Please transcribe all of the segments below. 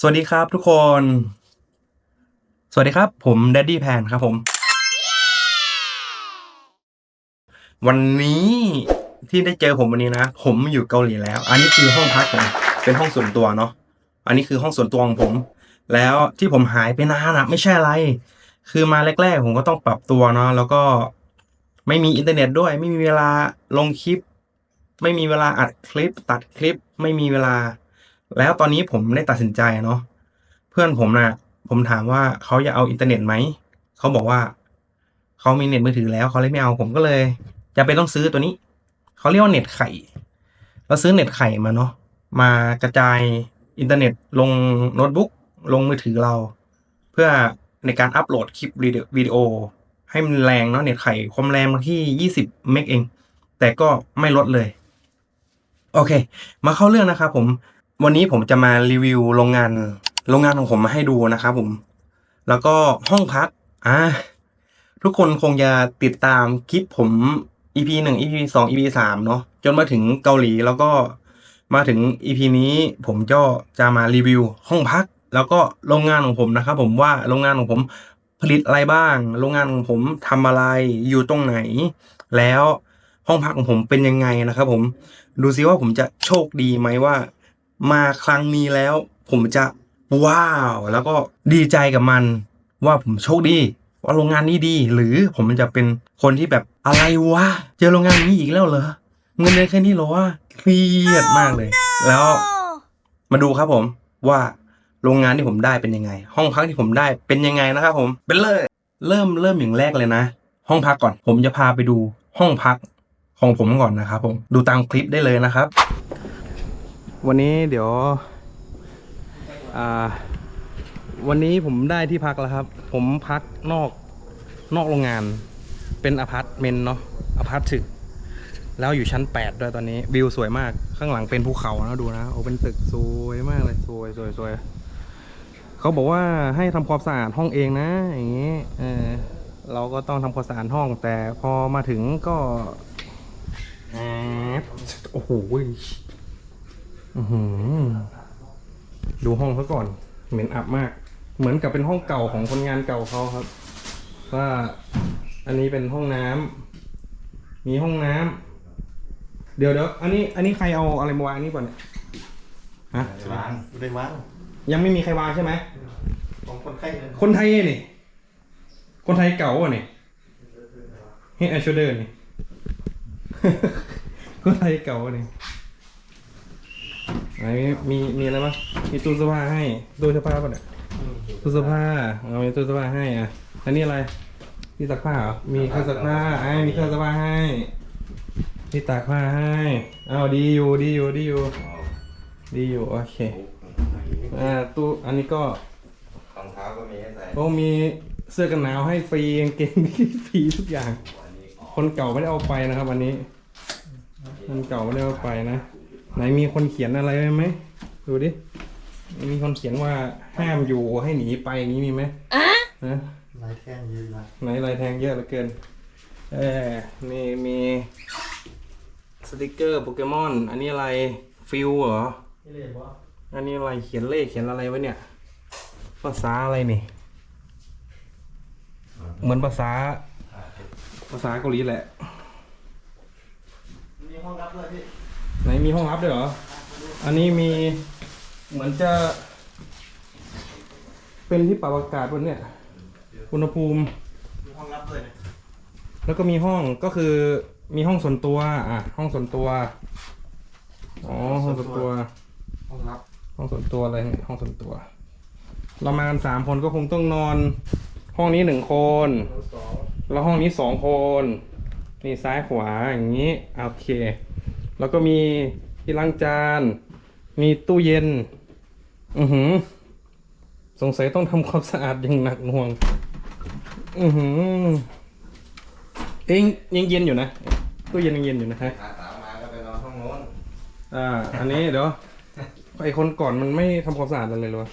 สวัสดีครับทุกคน สวัสดีครับ ผมแดดดี้แพนครับผม วันนี้ที่ได้เจอผมวันนี้นะ ผมอยู่เกาหลีแล้ว อันนี้คือห้องพักผมเป็นห้องส่วนตัวเนาะ อันนี้คือห้องส่วนตัวของผม แล้วที่ผมหายไปนานอะไม่ใช่อะไร คือมาแรกๆ ผมก็ต้องปรับตัวเนาะ แล้วก็ไม่มีอินเทอร์เน็ตด้วย ไม่มีเวลาลงคลิป ไม่มีเวลาอัดคลิป ตัดคลิป ไม่มีเวลา แล้วตอนนี้ผมได้ตัดสินใจเนาะเพื่อนผมนะผมถามว่าเขาจะเอาอินเทอร์เน็ตไหมเขาบอกว่าเขามีเน็ตมือถือแล้วเขาเลยไม่เอาผมก็เลยจะไปต้องซื้อตัวนี้เขาเรียกว่าเน็ตไข่เราซื้อเน็ตไข่มาเนาะมากระจายอินเทอร์เน็ตลงโน้ตบุ๊กลงมือถือเรา เพื่อในการอัปโหลดคลิปวิดีโอ ให้มันแรงเนาะเน็ตไข่ความแรงมาที่ยี่สิบเมกเอง แต่ก็ไม่ลดเลย โอเค มาเข้าเรื่องนะครับผม วันนี้ผมจะมารีวิวโรงงานโรงงานของผมมาให้ดูนะครับผม แล้วก็ห้องพักอ่าทุกคนคงจะติดตามคลิปผม EP หนึ่ง EP สอง EP สามเนาะจนมาถึงเกาหลีแล้วก็มาถึง EP นี้ผมก็จะมารีวิวห้องพัก แล้วก็โรงงานของผมนะครับผมว่าโรงงานของผมผลิตอะไรบ้าง โรงงานของผมทำอะไรอยู่ตรงไหน แล้วห้องพักของผมเป็นยังไงนะครับผมดูซิว่าผมจะโชคดีไหมว่า มาครั้งนี้แล้ว ผมจะว้าว แล้วก็ดีใจกับมัน ว่าผมโชคดีว่าโรงงานนี้ดี หรือผมจะเป็นคนที่แบบอะไรวะเจอโรงงานนี้อีกแล้วเหรอเงินเดือนแค่นี้เหรอวะเครียดมากเลย แล้วมาดูครับผมว่าโรงงานที่ผมได้เป็นยังไง ห้องพักที่ผมได้เป็นยังไงนะครับผมเป็นเลย เริ่มเริ่มอย่างแรกเลยนะ ห้องพักก่อนผมจะพาไปดูห้องพักของผมก่อนนะครับผมดูตามคลิปได้เลยนะครับ วันนี้เดี๋ยววันนี้ผมได้ที่พักแล้วครับ ผมพักนอกนอกโรงงาน เป็นอพาร์ตเมนต์เนาะอพาร์ตถึก แล้วอยู่ชั้น 8 ด้วยตอนนี้วิวสวยมากข้างหลังเป็นภูเขานะดูนะโอ้เป็นตึกสวยมากเลยสวยสวยสวยเขาบอกว่าให้ทำความสะอาดห้องเองนะ อย่างนี้เออเราก็ต้องทำความสะอาดห้อง แต่พอมาถึงก็แอบโอ้โห ดูห้องเขาก่อน เหม็นอับมาก เหมือนกับเป็นห้องเก่าของคนงานเก่าเขาครับ ว่าอันนี้เป็นห้องน้ำมีห้องน้ำเดี๋ยวเดี๋ยวอันนี้ อันนี้ใครเอาอะไรมาวางนี่ก่อนเนี่ยฮะวางไม่ได้วางยังไม่มีใครวางใช่ไหมของคนไข้เลยคนไทยนี่คนไทยเก่าอะนี่เฮ้ยไอชเดอร์นี่คนไทยเก่าอะนี่ ไหนมีมีมีอะไรบ้างมีตู้เสื้อผ้าให้ตู้เสื้อผ้าป่ะเนี่ยตู้เสื้อผ้าเอามีตู้เสื้อผ้าให้อะอันนี้อะไรที่ซักผ้าเหรอมีเครื่องซักผ้าไอ้มีเครื่องซักผ้าให้ที่ตากผ้าให้เอาดีอยู่ดีอยู่ดีอยู่ดีอยู่โอเคอ่าตู้อันนี้ก็รองเท้าก็มีให้ใส่ก็มีเสื้อกันหนาวให้ฟรีกางเกงฟรีทุกอย่าง คนเก่าไม่ได้เอาไปนะครับอันนี้คนเก่าไม่ได้เอาไปนะ ไหนมีคนเขียนอะไรไว้ไหมดูดิ มีคนเขียนว่าห้ามอยู่ให้หนีไปอย่างนี้มีไหมนะลายแท่งเยอะนะไหนลายแทงเยอะเหลือเกิน เออมีมีสติกเกอร์โปเกมอน อันนี้อะไรฟิลเหรอ นี่เลยว่าอันนี้อะไรเขียนเลขเขียนอะไรไว้เนี่ย ภาษาอะไรนี่ เหมือนภาษา ภาษาเกาหลีแหละ มีห้องรับด้วยพี่ ไหนมีห้องรับด้วยเหรอ อันนี้มีเหมือนจะ เป็นที่ปรับอากาศบนเนี่ย อุณหภูมิมีห้องรับด้วยนะแล้วก็มีห้องก็คือมีห้องส่วนตัว อะ ห้องส่วนตัว อ๋อ ห้องส่วนตัว ห้องรับห้องส่วนตัวอะไรเนี่ยห้องส่วนตัว เรามากันสามคนก็คงต้องนอน ห้องนี้หนึ่งคนห้องสองแล้วห้องนี้สองคน นี่ซ้ายขวาอย่างนี้ โอเค แล้วก็มีที่ล้างจาน มีตู้เย็น อือหือ สงสัยต้องทำความสะอาดอย่างหนักหน่วง อือหือ เองยังเย็นอยู่นะ ตู้เย็นยังเย็นอยู่นะฮะพาสาวมาก็ไปนอนห้องโน้นอ่า อันนี้เดี๋ยว ไอคนก่อนมันไม่ทำความสะอาดอะไรเลยวะ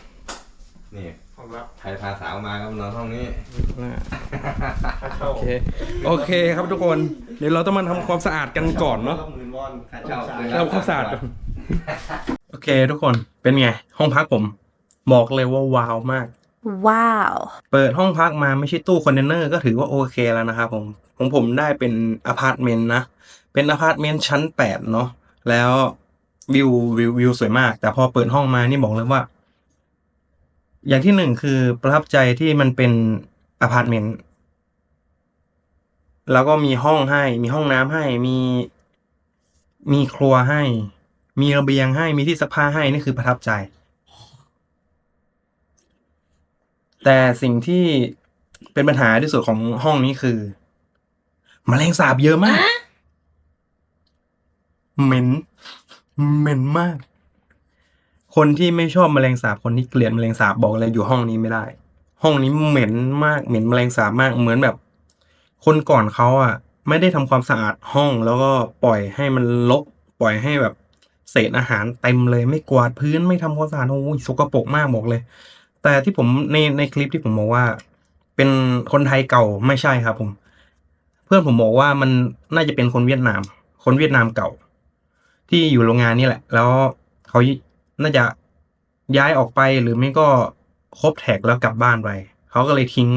นี่ห้องรับใครพาสาวมาก็มานอนห้องนี้น่าค่าเช่าโอเค โอเคครับทุกคน เดี๋ยวเราต้องมาทำความสะอาดกันก่อนเนาะหมื่น วอนค่าเช่าเราความสะอาดก่อนโอเคทุกคนเป็นไง ห้องพักผม บอกเลยว่าว้าวมาก Wow. เปิดห้องพักมาไม่ใช่ตู้คอนเทนเนอร์ก็ถือว่าโอเคแล้วนะครับผมของผมได้เป็นอพาร์ตเมนต์นะ เป็นอพาร์ตเมนต์ชั้นแปดเนาะแล้ววิววิววิวสวยมาก แต่พอเปิดห้องมานี่บอกเลยว่า อย่างที่หนึ่งคือประทับใจที่มันเป็นอพาร์ตเมนต์แล้วก็มีห้องให้ มีห้องน้ำให้ มี มีครัวให้ มีระเบียงให้ มีที่ซักผ้าให้ นี่คือประทับใจ แต่สิ่งที่เป็นปัญหาที่สุดของห้องนี้คือมแมลงสาบเยอะมาก เหม็น เหม็นมาก คนที่ไม่ชอบแมลงสาบ คนที่เกลียดแมลงสาบบอกเลยอยู่ห้องนี้ไม่ได้ ห้องนี้เหม็นมาก เหม็นแมลงสาบมาก เหมือนแบบ คนก่อนเขาอะ ไม่ได้ทำความสะอาดห้องแล้วก็ปล่อยให้มันรกปล่อยให้แบบเศษอาหารเต็มเลยไม่กวาดพื้นไม่ทำความสะอาดโอ้ยสกปรกมากบอกเลย แต่ที่ผมในในคลิปที่ผมบอกว่า เป็นคนไทยเก่าไม่ใช่ครับ ผม เพื่อนผมบอกว่ามันน่าจะเป็นคนเวียดนาม คนเวียดนามเก่า ที่อยู่โรงงานนี่แหละ แล้วเขาน่าจะย้ายออกไปหรือไม่ก็ครบแท็กแล้วกลับบ้านไปเขาก็เลยทิ้ง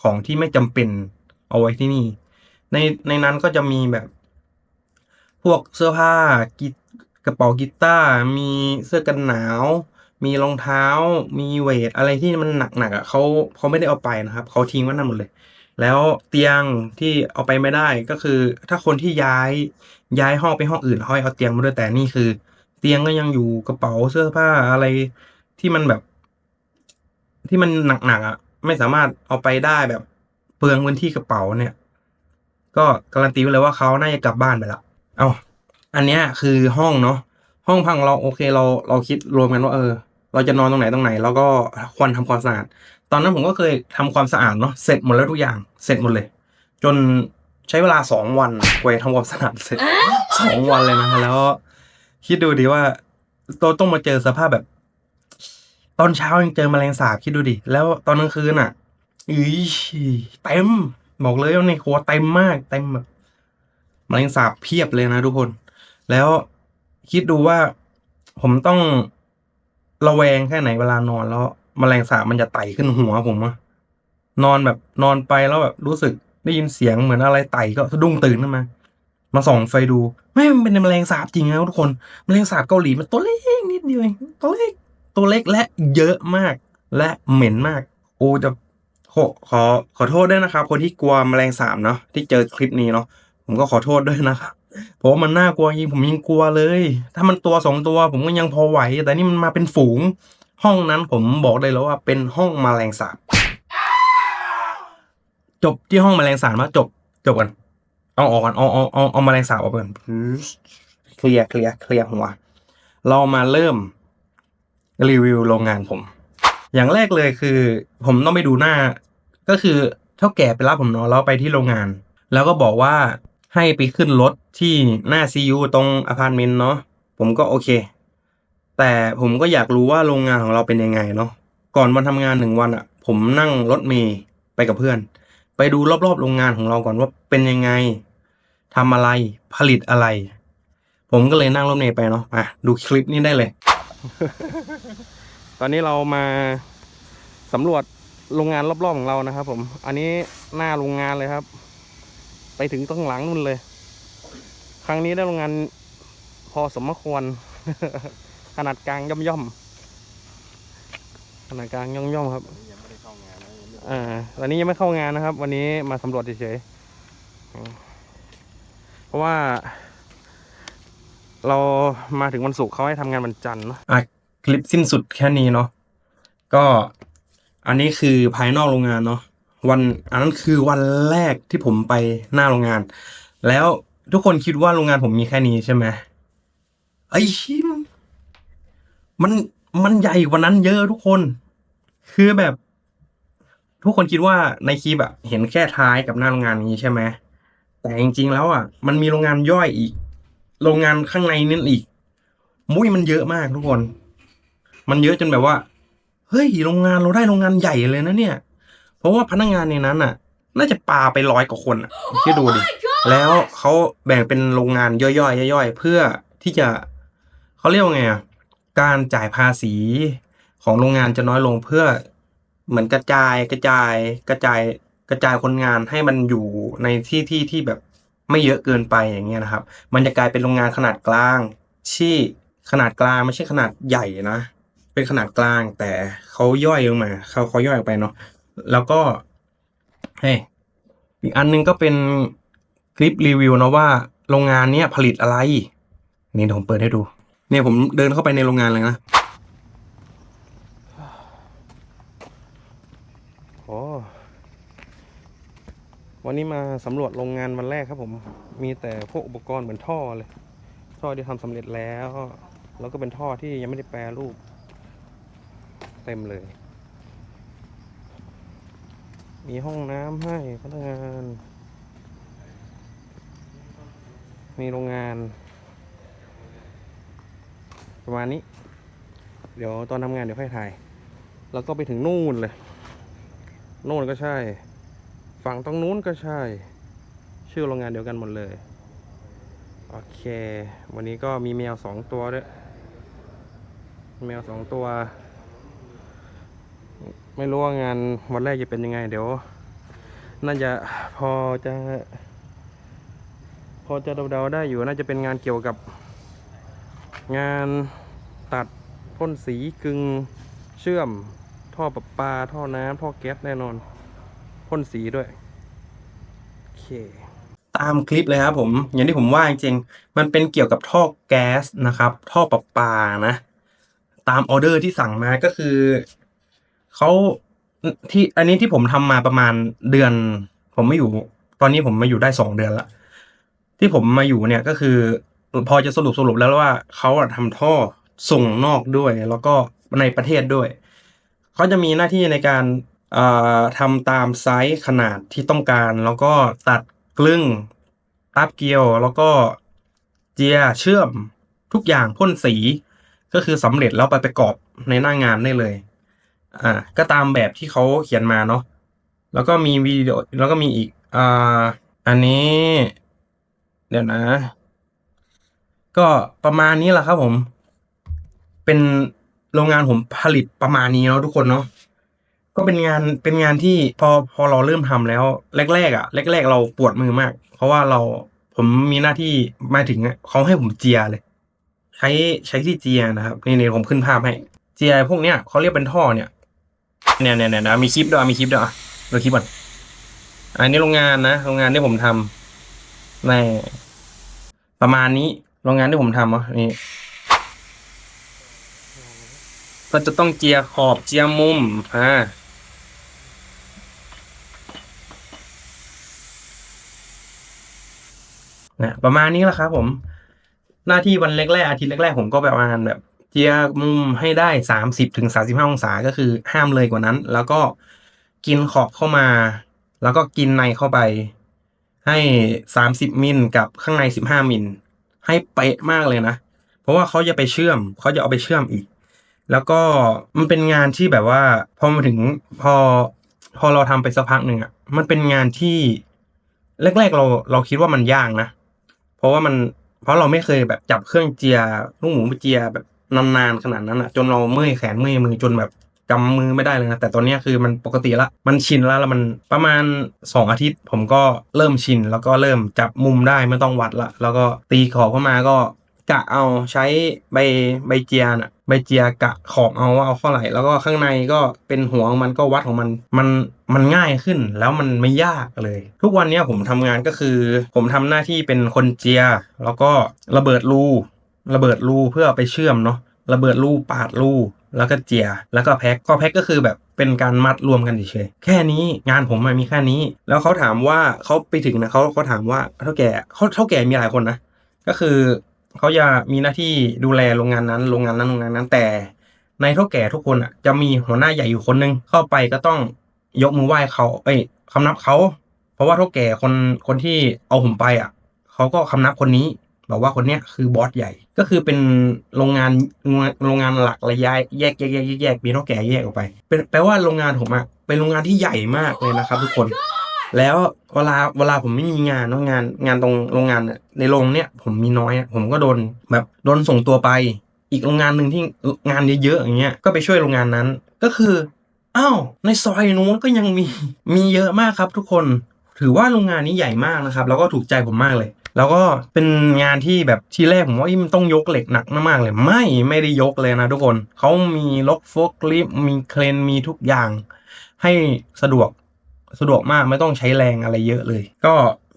ของที่ไม่จำเป็นเอาไว้ที่นี่ ในในนั้นก็จะมีแบบ พวกเสื้อผ้ากีกระเป๋ากีตาร์มีเสื้อกันหนาว มีรองเท้า มีเวทอะไรที่มันหนักๆอะเขาเขาไม่ได้เอาไปนะครับเขาทิ้งไว้นั่นหมดเลย แล้วเตียงที่เอาไปไม่ได้ก็คือ ถ้าคนที่ย้ายย้ายห้องไปห้องอื่นเขาให้เอาเตียงมาด้วยแต่นี่คือ เตียงก็ยังอยู่กระเป๋าเสื้อผ้าอะไรที่มันแบบ ที่มันหนักๆอะ ไม่สามารถเอาไปได้แบบเปลืองพื้นที่กระเป๋าเนี่ย ก็การันตีไว้เลยว่าเขาน่าจะกลับบ้านไปแล้วเอาอันเนี้ยคือห้องเนาะห้องพักของเราโอเคเราเราคิดรวมกันว่าเออ เราจะนอนตรงไหนตรงไหน แล้วก็ควรทำความสะอาด ตอนนั้นผมก็เคยทำความสะอาดเนาะเสร็จหมดแล้วทุกอย่างเสร็จหมดเลย จนใช้เวลาสองวันกว่าจะทำความสะอาดเสร็จสองวันเลยนะแล้ว คิดดูดิว่าตัวต้องมาเจอสภาพแบบ ตอนเช้ายังเจอแมลงสาบคิดดูดิแล้วตอนกลางคืนอะอีเต็ม บอกเลยว่าในครัวเต็มมากเต็มแบบแมลงสาบเพียบเลยนะทุกคน แล้วคิดดูว่าผมต้องระแวงแค่ไหนเวลานอนแล้วมแมลงสาบมันจะไต่ขึ้นหัวผมอะนอนแบบนอนไปแล้วแบบรู้สึกได้ยินเสียงเหมือนอะไรไต่ก็สะดุ้งตื่นขึ้นมา มาส่องไฟดูไม่มันเป็นแมลงสาบจริงนะทุกคนแมลงสาบเกาหลีมันตัวเล็กนิดเดียวเองตัวเล็กตัวเล็กและเยอะมากและเหม็นมากโอ้จะ ขอขอขอโทษด้วยนะครับ คนที่กลัวแมลงสาบเนาะที่เจอคลิปนี้เนาะผมก็ขอโทษด้วยนะครับเพราะว่ามันน่ากลัวจริงผมยังกลัวเลย ถ้ามันตัวสองตัว ผมก็ยังพอไหว แต่นี่มันมาเป็นฝูง ห้องนั้นผมบอกได้แล้วว่าเป็นห้องแมลงสาบจบที่ห้องแมลงสาบมาจบจบกันเอาออกกันเอาเอาเอาเอาแมลงสาบออกก่อนเคลียร์เคลียร์เคลียร์หัวเรามาเริ่มรีวิวโรงงานผม อย่างแรกเลยคือ ผมต้องไปดูหน้า ก็คือเท่าแก่ไปรับผมเนาะแล้วไปที่โรงงาน แล้วก็บอกว่าให้ไปขึ้นรถที่หน้าซียูตรงอพาร์ตเมนต์เนาะผมก็โอเค แต่ผมก็อยากรู้ว่าโรงงานของเราเป็นยังไงเนาะก่อนวันทำงานหนึ่งวันอะ่ะผมนั่งรถเมย์ไปกับเพื่อน ไปดูรอบๆโรงงานของเราก่อนว่าเป็นยังไงทำอะไรผลิตอะไร ผมก็เลยนั่งรถเมย์ไปเนาะอะดูคลิปนี้ได้เลย ตอนนี้เรามาสำรวจโรงงานรอบๆของเรานะครับ ผม อันนี้หน้าโรงงานเลยครับ ไปถึงตั้งหลังนู่นเลย ครั้งนี้ได้โรงงานพอสมควร ขนาดกลางย่อมย่อมๆขนาดกลางย่อมย่อมๆครับยังไม่างานนะยังไม่อ่าตอนนี้ยังไม่เข้างานนะครับ วันนี้มาสำรวจเฉยๆเพราะว่า เรามาถึงวันศุกร์เขาให้ทำงานวันจันทร์เนาะอะค ลิปสิ้นสุดแค่นี้เนาะก็อันนี้คือภายนอกโรงงานเนาะวันอันนั้นคือวันแรกที่ผมไปหน้าโรงงาน แล้วทุกคนคิดว่าโรงงานผมมีแค่นี้ใช่ไหมไอ้ชิมมันมันใหญ่กว่านั้นเยอะทุกคน คือแบบ ทุกคนคิดว่าในคลิปอะเห็นแค่ท้ายกับหน้าโรงงานนี้ใช่ไหมแต่จริงๆแล้วอะมันมีโรงงานย่อยอีก โรงงานข้างในนั่นอีกมุ้ยมันเยอะมากทุกคน มันเยอะจนแบบว่า เฮ้ยโรงงานเราได้โรงงานใหญ่เลยนะเนี่ย เพราะว่าพนักงานในนั้นน่ะ น่าจะปาไปร้อยกว่าคนอะคิดดูดิ แล้วเขาแบ่งเป็นโรงงานย่อยๆย่อยๆเพื่อที่จะเขาเรียกว่าไงอะการจ่ายภาษีขของโรงงานจะน้อยลงเพื่อเหมือนกระจายกระจายกระจายกระจายคนงานให้มันอยู่ในที่ที่ที่แบบไม่เยอะเกินไปอย่างเงี้ยนะครับ มันจะกลายเป็นโรงงานขนาดกลางที่ขนาดกลางไม่ใช่ขนาดใหญ่นะ เป็นขนาดกลางแต่เขาย่อยลงมาเขาเขาย่อยออกไปเนาะแล้วก็เฮ้อีกอันหนึงก็เป็นคลิปรีวิวนะว่าโรงงานเนี้ยผลิตอะไร นี่เดี๋ยวผมเปิดให้ดู เนี่ยผมเดินเข้าไปในโรงงานเลยนะโอ้วันนี้มาสำรวจโรงงานวันแรกครับผม มีแต่พวกอุปกรณ์เหมือนท่อเลย ท่อที่ทำสำเร็จแล้ว แล้วก็เป็นท่อที่ยังไม่ได้แปรรูป เต็มเลย มีห้องน้ำให้พนักงาน มีโรงงาน ประมาณนี้ เดี๋ยวตอนทำงานเดี๋ยวค่อยถ่าย แล้วก็ไปถึงนู่นเลยนู่นก็ใช่ ฝั่งตรงนู้นก็ใช่ ชื่อโรงงานเดียวกันหมดเลย โอเค วันนี้ก็มีแมวสองตัวด้วย แมวสองตัว ไม่รู้ว่างานวันแรกจะเป็นยังไง เดี๋ยว น่าจะพอจะ พอจะเดาๆได้อยู่น่าจะเป็นงานเกี่ยวกับ งานตัดพ่นสีกึงเชื่อม ท่อประปา ท่อน้ำท่อแก๊สแน่นอนพ่นสีด้วยโอเคตามคลิปเลยครับผมอย่างที่ผมว่าจริงๆมันเป็นเกี่ยวกับท่อแก๊สนะครับ ท่อประปานะ ตามออเดอร์ที่สั่งมาก็คือ เขาที่อันนี้ที่ผมทำมาประมาณเดือน ผมไม่อยู่ ตอนนี้ผมมาอยู่ได้สองเดือนละที่ผมมาอยู่เนี่ยก็คือ พอจะสรุปสรุปแล้วว่าเขาอะทำท่อส่งนอกด้วย แล้วก็ในประเทศด้วยเขาจะมีหน้าที่ในการเอ่อทำตามไซส์ขนาดที่ต้องการ แล้วก็ตัดกลึงตับเกลียว แล้วก็เจียเชื่อมทุกอย่างพ่นสี ก็คือสำเร็จแล้วไปประกอบในหน้างานได้เลย อ่า ก็ตามแบบที่เขาเขียนมาเนาะแล้วก็มีวิดีโอแล้วก็มีอีกอ่าอันนี้ เดี๋ยวนะ ก็ประมาณนี้แหละครับผม เป็นโรงงานผมผลิตประมาณนี้เนาะทุกคนเนาะก็เป็นงานเป็นงานที่พอพอเราเริ่มทำแล้ว แรกๆอะแรก ๆ เราปวดมือมาก เพราะว่าเราผมมีหน้าที่มาถึงเขาให้ผมเจียเลย ใช้ใช้ที่เจียนะครับนี่นี่ผมขึ้นภาพให้เจียพวกเนี้ยเขาเรียกเป็นท่อเนี่ย เนี่ยเนี่ยเนี่ยมีคลิปด้วยมีคลิปด้วยดูคลิปก่อนอันนี้โรงงานนะโรงงานที่ผมทำในประมาณนี้โรงงานที่ผมทำอะนี่ก็จะต้องเจียขอบเจียมุมอ่านะประมาณนี้แหละครับผม หน้าที่วันแรกๆอาทิตย์แรกๆผมก็ประมาณแบบ เจียมุมให้ได้สามสิบถึงสาสิบห้าองศาก็คือห้ามเลยกว่านั้น แล้วก็กินขอบเข้ามา แล้วก็กินในเข้าไป ให้สามสิบมิลกับข้างในสิบห้ามิลให้เป๊ะมากเลยนะ เพราะว่าเขาจะไปเชื่อมเขาจะเอาไปเชื่อมอีก แล้วก็มันเป็นงานที่แบบว่า พอมาถึงพอพอเราทำไปสักพักหนึ่งอะมันเป็นงานที่แรก ๆ เราเราคิดว่ามันยากนะ เพราะว่ามันเพราะเราไม่เคยแบบจับเครื่องเจียลูกหมูไปเจียแบบ นานๆขนาดนั้นอะ จนเราเมื่อยแขนเมื่อยมือจนแบบกำมือไม่ได้เลยนะแต่ตอนนี้คือมันปกติละมันชินแล้วแล้วมันประมาณสองอาทิตย์ ผมก็เริ่มชิน แล้วก็เริ่มจับมุมได้ไม่ต้องวัดละแล้วก็ตีขอบเข้ามาก็กะเอาใช้ใบใบเจียน่ะใบเจียกะขอบเอาว่าเอาเท่าไหร่แล้วก็ข้างในก็เป็นหัวงมันก็วัดของมันมันมันง่ายขึ้นแล้วมันไม่ยากเลย ทุกวันนี้ผมทำงานก็คือ ผมทำหน้าที่เป็นคนเจีย แล้วก็ระเบิดรู ระเบิดรูเพื่ออไปเชื่อมเนาะระเบิดรูปาดรูแล้วก็เจีย แล้วก็แพ็คก็แพ็คก็คือแบบเป็นการมัดรวมกันเฉยแค่นี้งานผมมันมีแค่นี้ แล้วเขาถามว่าเขาไปถึงนะเขาเขาถามว่าเท่าแก่เขาเท่าแก่มีหลายคนนะ ก็คือเขาจะมีหน้าที่ดูแลโรงงานนั้นโรงงานนั้นโรงงานนั้นแต่ ในเท่าแก่ทุกคนอะจะมีหัวหน้าใหญ่อยู่คนนึงเข้าไปก็ต้องยกมือไหว้เขาเอ้ยคำนับเขาเพราะว่าเท่าแก่คนคนที่เอาผมไปอะเขาก็คำนับคนนี้ บอกว่าคนเนี้ยคือบอสใหญ่ ก็คือเป็นโรงงานโรงงานหลักระยายแยกแยกแยกแยกแยกมีเท่าแก่แยกออกไป เป็นแปลว่าโรงงานผมอะเป็นโรงงานที่ใหญ่มากเลยนะครับ ทุกคน แล้วเวลาเวลาผมไม่มีงานเนอะงานงานตรงโรงงานในโรงเนี่ยผมมีน้อยผมก็โดนแบบโดนส่งตัวไป อีกโรงงานหนึ่งที่งานเยอะๆอย่างเงี้ยก็ไปช่วยโรงงานนั้น ก็คืออ้าวในซอยนู้นก็ยังมีมีเยอะมากครับ ทุกคน ถือว่าโรงงานนี้ใหญ่มากนะครับ แล้วก็ถูกใจผมมากเลย แล้วก็เป็นงานที่แบบทีแรกผมว่ามันต้องยกเหล็กหนักมากๆเลย ไม่ไม่ได้ยกเลยนะทุกคนเขามีล็อกโฟกลิฟมีเครนมีทุกอย่าง ให้สะดวกสะดวกมากไม่ต้องใช้แรงอะไรเยอะเลย ก็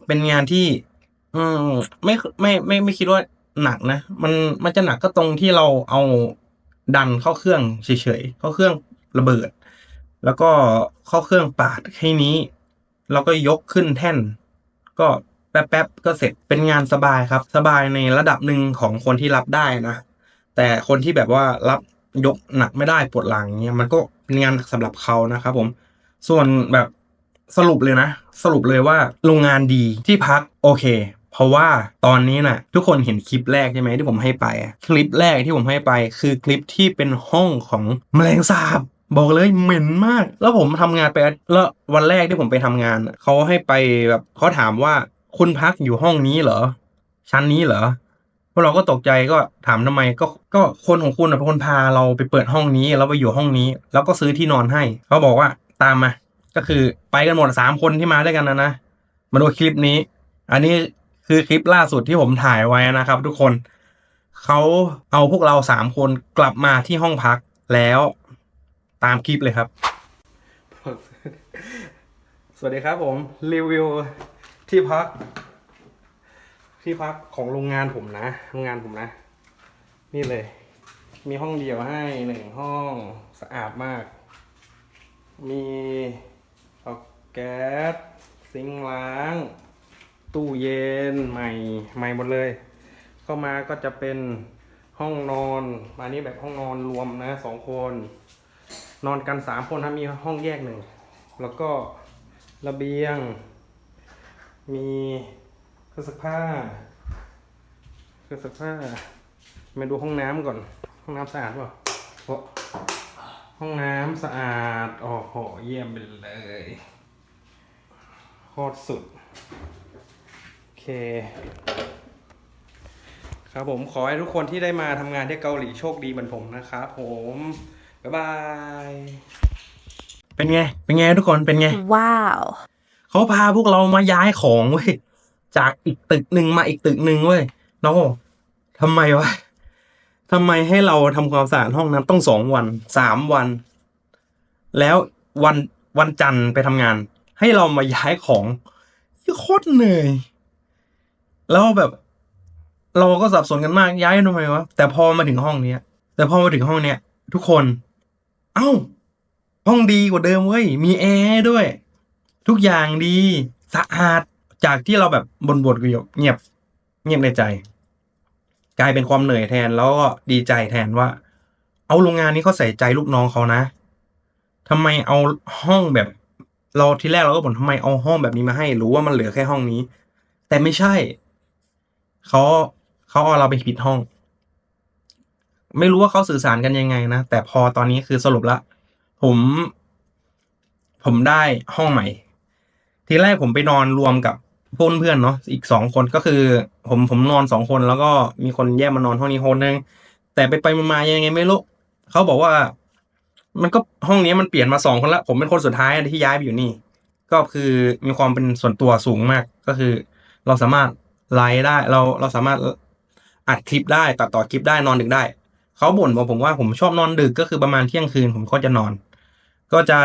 เป็นงานที่ อืมไม่ไม่ไม่ไม่คิดว่าหนักนะ มันมันจะหนักก็ตรงที่เราเอาดันเข้าเครื่องเฉยๆเข้าเครื่องระเบิด แล้วก็เข้าเครื่องปาดแค่นี้ แล้วก็ยกขึ้นแท่น ก็ แป๊บๆก็เสร็จเป็นงานสบายครับ สบายในระดับหนึ่งของคนที่รับได้นะ แต่คนที่แบบว่ารับยกหนักไม่ได้ปวดหลังเนี่ยมันก็เป็นงานสำหรับเขานะครับผมส่วนแบบสรุปเลยนะ สรุปเลยว่าโรงงานดีที่พักโอเค เพราะว่าตอนนี้น่ะ ทุกคนเห็นคลิปแรกใช่ไหมที่ผมให้ไป คลิปแรกที่ผมให้ไป คือคลิปที่เป็นห้องของแมลงสาบบอกเลยเหม็นมาก แล้วผมทำงานไปแล้ววันแรกที่ผมไปทำงานเขาให้ไปแบบเขาถามว่า คุณพักอยู่ห้องนี้เหรอ ชั้นนี้เหรอพวกเราก็ตกใจก็ถามทำไมก็ก็คนของคุณเป็นคนพาเราไปเปิดห้องนี้แล้วไปอยู่ห้องนี้ แล้วก็ซื้อที่นอนให้เขาบอกว่าตามมาก็คือไปกันหมดสามคนที่มาด้วยกันนะนะมาดูคลิปนี้ อันนี้คือคลิปล่าสุดที่ผมถ่ายไว้นะครับ ทุกคนเขาเอาพวกเราสามคนกลับมาที่ห้องพักแล้วตามคลิปเลยครับ สวัสดีครับผมรีวิว ที่พัก ที่พักของโรงงานผมนะ โรงงานผมนะ นี่เลย มีห้องเดียวให้หนึ่งห้องสะอาดมาก มีเตาแก๊สซิงล้าง ตู้เย็นใหม่ใหม่หมดเลย เข้ามาก็จะเป็นห้องนอนมานี้แบบห้องนอนรวมนะสองคน นอนกันสามคนครับมีห้องแยกหนึ่ง แล้วก็ระเบียง มีเครื่องซักผ้า เครื่องซักผ้า มาดูห้องน้ำก่อน ห้องน้ำสะอาดเปล่าโอ้ห้องน้ำสะอาด โอ้โห เยี่ยมไปเลยโคตรสุด โอเค ครับผมขอให้ทุกคนที่ได้มาทำงานที่เกาหลีโชคดีเหมือนผมนะครับผม บ๊ายบาย เป็นไง เป็นไงทุกคน เป็นไง Wow. เขาพาพวกเรามาย้ายของเว้ยจากอีกตึกหนึ่งมาอีกตึกหนึ่งเว้ยน้องทำไมวะทำไมให้เราทำความสะอาดห้องน้ำต้องสองวันสามวัน แล้ววันวันจันทร์ไปทำงาน ให้เรามาย้ายของโคตรเหนื่อยแล้วแบบ เราก็สับสนกันมากย้ายทำไมวะแต่พอมาถึงห้องเนี้ย แต่พอมาถึงห้องเนี้ยทุกคน เอ้า ห้องดีกว่าเดิมเว้ยมีแอร์ด้วย ทุกอย่างดีสะอาดจากที่เราแบบบนบนๆกูอยู่เงียบเงียบในใจ กลายเป็นความเหนื่อยแทนแล้วก็ดีใจแทนว่า เอาโรงงานนี้เขาใส่ใจลูกน้องเขานะทำไมเอาห้องแบบ เราทีแรกเราก็บ่นทำไมเอาห้องแบบนี้มาให้ รู้ว่ามันเหลือแค่ห้องนี้ แต่ไม่ใช่เขาเขาเอาเราไปผิดห้อง ไม่รู้ว่าเขาสื่อสารกันยังไงนะแต่พอตอนนี้คือสรุปละผม ผมได้ห้องใหม่ ทีแรกผมไปนอนรวมกับเพื่อนเพื่อนเนาะอีกสองคนก็คือ ผมผมนอนสองคนแล้วก็มีคนแยกมานอนห้องนี้คนนึงแต่ไปไปมาๆยังไงไม่รู้เขาบอกว่า มันก็ห้องนี้มันเปลี่ยนมาสองคนละผมเป็นคนสุดท้ายที่ย้ายไปอยู่นี่ ก็คือมีความเป็นส่วนตัวสูงมากก็คือ เราสามารถไลฟ์ได้เราเราสามารถอัดคลิปได้ตัดต่อคลิปได้นอนดึกได้เขาบ่นบอกผมว่าผมชอบนอนดึกก็คือประมาณเที่ยงคืนผมก็จะนอน ก็จะ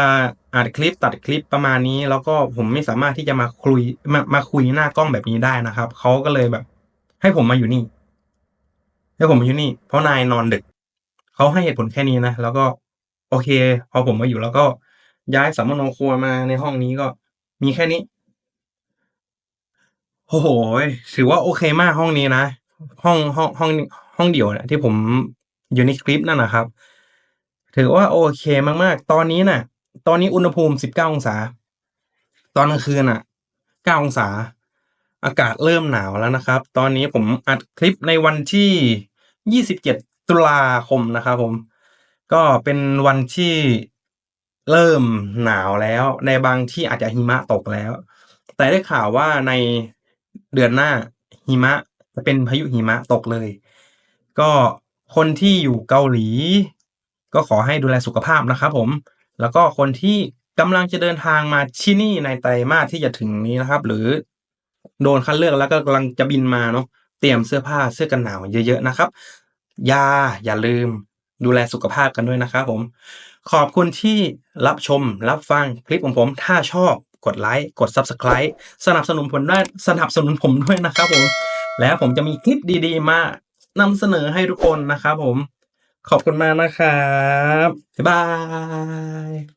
อัดคลิปตัดคลิปประมาณนี้ แล้วก็ผมไม่สามารถที่จะมาคุยมามาคุยหน้ากล้องแบบนี้ได้นะครับเขาก็เลยแบบ ให้ผมมาอยู่นี่ ให้ผมมาอยู่นี่ เพราะนายนอนดึกเขาให้เหตุผลแค่นี้นะแล้วก็ โอเค พอผมมาอยู่แล้วก็ย้ายสัมมโนครัวมาในห้องนี้ก็มีแค่นี้โอ้โหถือว่าโอเคมากห้องนี้นะ ห้องห้องห้องห้องเดี่ยวเนี่ยที่ผมอยู่ในคลิปนั่นนะครับ ถือว่าโอเคมากๆ ตอนนี้น่ะ ตอนนี้อุณหภูมิ19องศา ตอนกลางคืนน่ะ9องศา อากาศเริ่มหนาวแล้วนะครับ ตอนนี้ผมอัดคลิปในวันที่27ตุลาคมนะครับผม ก็เป็นวันที่เริ่มหนาวแล้ว ในบางที่อาจจะหิมะตกแล้ว แต่ได้ข่าวว่าในเดือนหน้าหิมะจะเป็นพายุหิมะตกเลย ก็คนที่อยู่เกาหลี ก็ขอให้ดูแลสุขภาพนะครับผม แล้วก็คนที่กำลังจะเดินทางมาที่นี่ในไตรมาสที่จะถึงนี้นะครับ หรือโดนคัดเลือกแล้วก็กำลังจะบินมาเนาะเตรียมเสื้อผ้าเสื้อกันหนาวเยอะๆนะครับอย่าอย่าลืมดูแลสุขภาพกันด้วยนะครับผม ขอบคุณที่รับชมรับฟังคลิปของผม ถ้าชอบกดไลค์กด Subscribe สนับสนุนผมได้สนับสนุนผมด้วยนะครับผม แล้วผมจะมีคลิปดีๆ มานำเสนอให้ทุกคนนะครับผม ขอบคุณมากนะครับ บ๊ายบาย